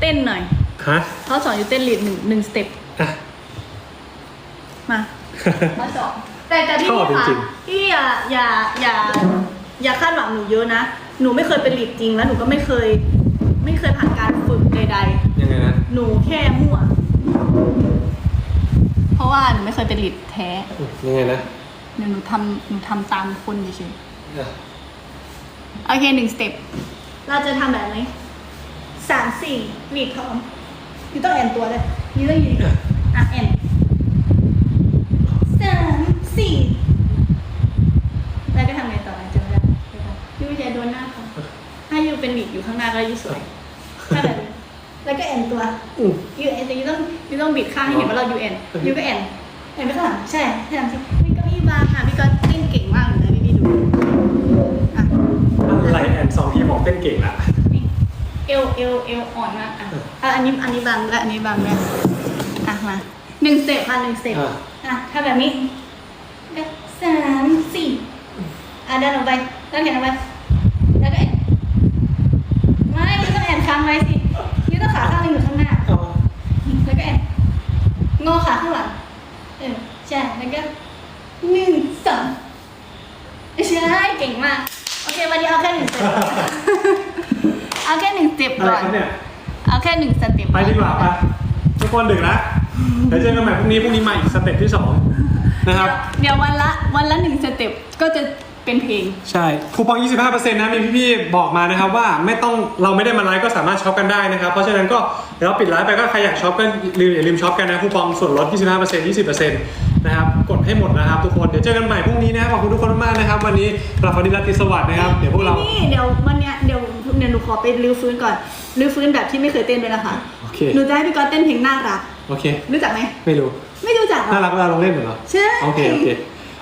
เต้นหน่อยฮะเขาสอนอยู่เต้นลีดหนึ่งหนึ่งสเต็ปอะ มามาสอนแต่แต่พี่ชอบจค่ะริง พี่อย่าอย่าอย่าอย่าคาดหวังหนูเยอะนะ หนูไม่เคยเป็นลีดจริงแล้วหนูก็ไม่เคย ไม่เคยผ่านการฝึกใด ยังไงนะ ๆ หนูแค่มั่ว เพราะว่าหนูไม่เคยเป็นลีดแท้อืมยังไงนะเดี๋ยวหนูทำหนูทำตามคนเฉยๆอะโอเคหนึ่งสเต็ปเราจะทำแบบนี้ สามสี่หลีดพร้อมยูต้องแอนตัวเลยยูต้องยืนอะแอนสามสี่แล้วก็ทำไงต่อนะจำไม่ได้ยูจะโดนหน้าเขาถ้ายูเป็นหลีดอยู่ข้างหน้าก็ยูสวยถ้าแบบนี้แล้วก็แอนตัวอืมยูแอนแต่ยูต้องยูต้องบิดข้างให้เห็นว่าเรายูแอนยูก็แอนแอนไปข้างหลังใช่ให้ทำสิพี่ก็พี่บางค่ะพี่ก็เต้นเก่งมากเลยนะพี่พี่ดูอะอะไรแอนสองทีบอกเต้นเก่งละ เอวเอวเอวอ่อนมากอะอะอันนี้อันนี้บางและอันนี้บางแล้วอะมาหนึ่งสเต็ปค่ะหนึ่งสเต็ปอะ อะถ้าแบบนี้แล้วสามสี่อะเดินออกไปเดินแขนออกไปแล้วก็แอนไม่ยูต้องแอนค้างไว้สิยูต้องขาข้างหนึงอยู่ข้างหน้า เอาแล้วก็แอนงอขาข้างหลัง เออ ใช่ แล้วก็หนึ่งสองใช่ เก่งมาก โอเค วันนี้เอาแค่หนึ่งสเต็ อะไรก่อน ครับเนี่ย เอาแค่หนึ่งสเต็ปไปดีกว่าไปทุกคนดึกแล้วเดี๋ยวเจอกันใหม่พรุ่งนี้พรุ่งนี้มาอีกสเต็ปที่สองนะครับ เดี๋ยววันละวันละหนึ่งสเต็ปก็จะเป็นเพลง ใช่ คูปอง 25%นะ มีพี่ๆ บอกมานะครับว่าไม่ต้องเราไม่ได้มาไลฟ์ก็สามารถช็อปกันได้นะครับ เพราะฉะนั้นก็เดี๋ยวเราปิดไลฟ์ไปก็ใครอยากช็อปก็ลืมอย่าลืมช็อปกันนะคูปองส่วนลด 25% 20%นะครับ กดให้หมดนะครับทุกคน เดี๋ยวเจอกันใหม่พรุ่งนี้นะครับขอบคุณทุกคนมากๆนะครับ วันนี้เราฟันดีราตรีสวัสดิ์นะครับ เดี๋ยวพวกเรา นี่เดี๋ยววันเนี้ยเดี๋ยว เดี๋ยวหนูขอไปรื้อฟื้นก่อนรื้อฟื้นแบบที่ไม่เคยเต้นด้วยนะคะโอเค หนูจะให้พี่ก๊อตเต้นเพลงน่ารักโอเค รู้จักไหมไม่รู้ ไม่รู้จักเหรน่าอ รักเวลาลงเล่นเหรอใช่ โอเค โอเค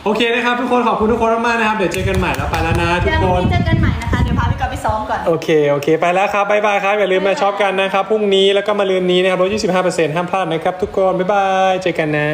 โอเคนะครับ ทุกคนขอบคุณทุกคนมากๆนะครับ เดี๋ยวเจอกันใหม่แล้วไปแล้วนะทุเดี๋กยวคพรุ่งน นี้เจอกันใหม่นะคะเดี๋ยวพาพี่ก๊อตไปซ้อมก่อน โอเค โอเค ไปแล้วครับบ๊ายบายครับ อย่าลืมมาช็อปกันนะครับ พรุ่งนี้แล้วก็มาลืนนี้นะครับลด25%ห้ามพลาดนะครับทุกคน บ๊ายบาย เจอกันนะ